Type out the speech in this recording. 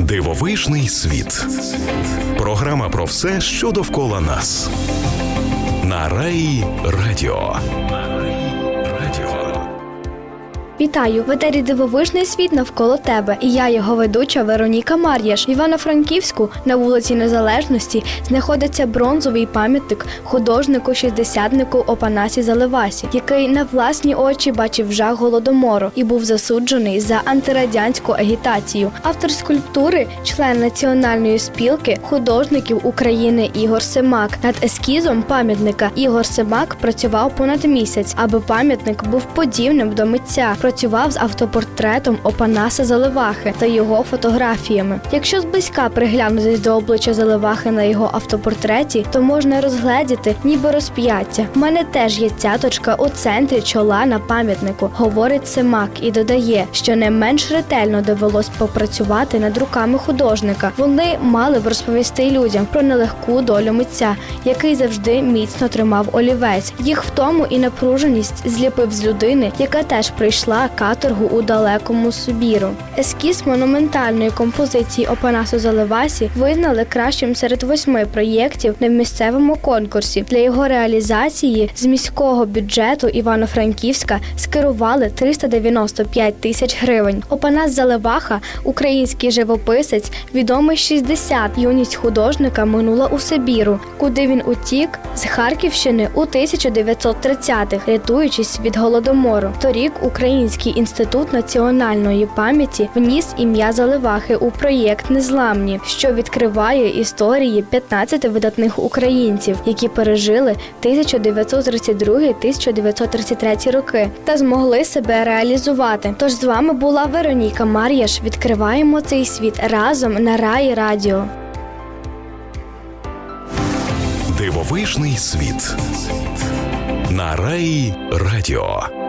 Дивовижний світ. Програма про все, що довкола нас. На Раї Радіо. Вітаю! В етері дивовижний світ навколо тебе. І я, його ведуча Вероніка Мар'яш. Івано-Франківську на вулиці Незалежності знаходиться бронзовий пам'ятник художнику шістдесятнику Опанасі Заливасі, який на власні очі бачив жах голодомору і був засуджений за антирадянську агітацію. Автор скульптури, член національної спілки художників України Ігор Семак. Над ескізом пам'ятника Ігор Семак працював понад місяць, аби пам'ятник був подібним до митця. Працював з автопортретом Опанаса Заливахи та його фотографіями. Якщо зблизька приглянутись до обличчя Заливахи на його автопортреті, то можна розгледіти ніби розп'яття. У мене теж є цяточка у центрі чола на пам'ятнику, говорить Семак і додає, що не менш ретельно довелось попрацювати над руками художника. Вони мали б розповісти людям про нелегку долю митця, який завжди міцно тримав олівець. Їх втому і напруженість зліпив з людини, яка теж пройшла каторгу у далекому Сибіру. Ескіз монументальної композиції Опанасу Заливасі визнали кращим серед восьми проєктів на місцевому конкурсі. Для його реалізації з міського бюджету Івано-Франківська скерували 395 тисяч гривень. Опанас Заливаха, український живописець, відомий 60. Юність художника минула у Сибіру, куди він утік з Харківщини у 1930-х, рятуючись від голодомору. Торік Український інститут національної пам'яті вніс ім'я Заливахи у проєкт Незламні, що відкриває історії 15 видатних українців, які пережили 1932-1933 роки та змогли себе реалізувати. Тож з вами була Вероніка Мар'яш. Відкриваємо цей світ разом на Раї Радіо. Дивовижний світ. На Раї Радіо.